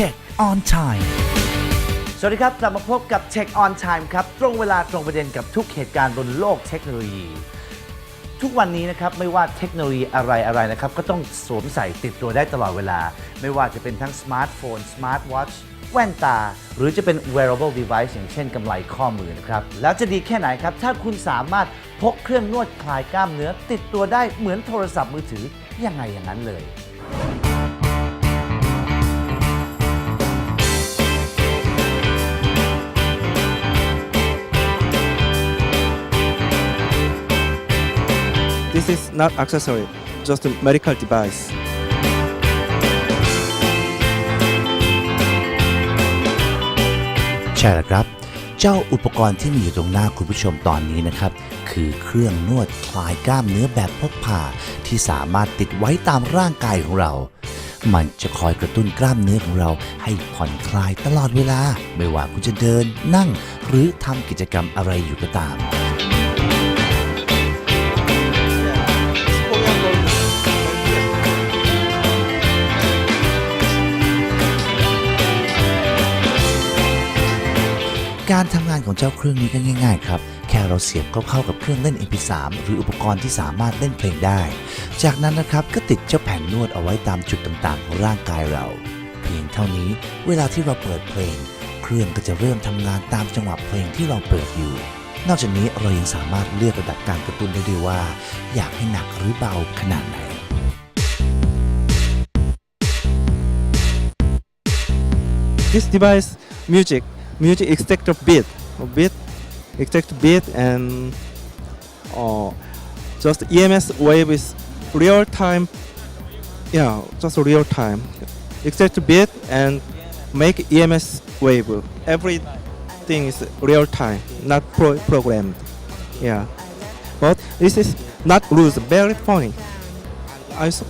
Check on time สวัสดีครับ กลับมาพบกับ Check on Time ครับ ตรงเวลาตรงประเด็นกับทุกเหตุการณ์บนโลกเทคโนโลยี ทุกวันนี้นะครับ ไม่ว่าเทคโนโลยีอะไรอะไรนะครับ ก็ต้องสวมใส่ติดตัวได้ตลอดเวลา ไม่ว่าจะเป็นทั้งสมาร์ทโฟนสมาร์ทวอทช์แว่นตา หรือจะเป็น wearable device อย่างเช่นกำไลข้อมือนะครับ แล้วจะดีแค่ไหนครับ ถ้าคุณสามารถพกเครื่องนวดคลายกล้ามเนื้อ ติดตัวได้เหมือนโทรศัพท์มือถือยังไงอย่างนั้นเลย This is not accessory, just a medical device. ใช่แล้วครับ เจ้าอุปกรณ์ที่มีอยู่ตรงหน้าคุณผู้ชมตอนนี้นะครับ คือเครื่องนวดคลายกล้ามเนื้อแบบพกพาที่สามารถติดไว้ตามร่างกายของเรา มันจะคอยกระตุ้นกล้ามเนื้อของเราให้ผ่อนคลายตลอดเวลา ไม่ว่าคุณจะเดินนั่ง หรือทำกิจกรรมอะไรอยู่ก็ตาม การทำงานของเจ้าเครื่องนี้ก็ง่าย ๆ ครับ แค่เราเสียบเข้าเข้ากับเครื่องเล่น MP3 หรืออุปกรณ์ที่สามารถเล่นเพลงได้ จากนั้นนะครับก็ติดเจ้าแผ่นนวดเอาไว้ตามจุดต่างๆ ของร่างกายเรา เพียงเท่านี้เวลาที่เราเปิดเพลง เครื่องก็จะเริ่มทำงานตามจังหวะเพลงที่เราเปิดอยู่ นอกจากนี้เรายังสามารถเลือกระดับการกระตุ้นได้ด้วยว่า อยากให้หนักหรือเบาขนาดไหน This device, music, music extractor beat, a beat, extract beat, and uh, just EMS wave is real time. Yeah, just real time. Extract beat and make EMS wave. Everything is real time, not pro- programmed. Yeah, but this is not loose, very funny. I. s-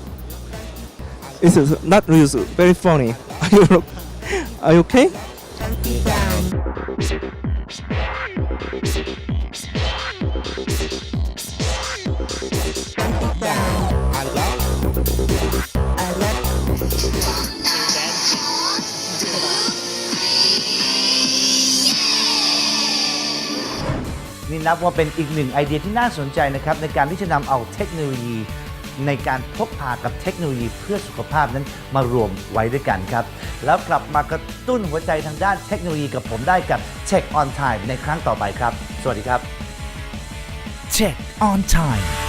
This is not loose, very funny. Are you are you okay? นี่นับว่าเป็นอีกหนึ่งไอเดียที่น่าสนใจนะครับในการที่จะนำเอาเทคโนโลยี ในการพกพากับเทคโนโลยีเพื่อสุขภาพนั้นมารวมไว้ด้วยกันครับ แล้วกลับมากระตุ้นหัวใจทางด้านเทคโนโลยีกับผมได้กับ Check on Time ในครั้งต่อไปครับ สวัสดีครับ Check on Time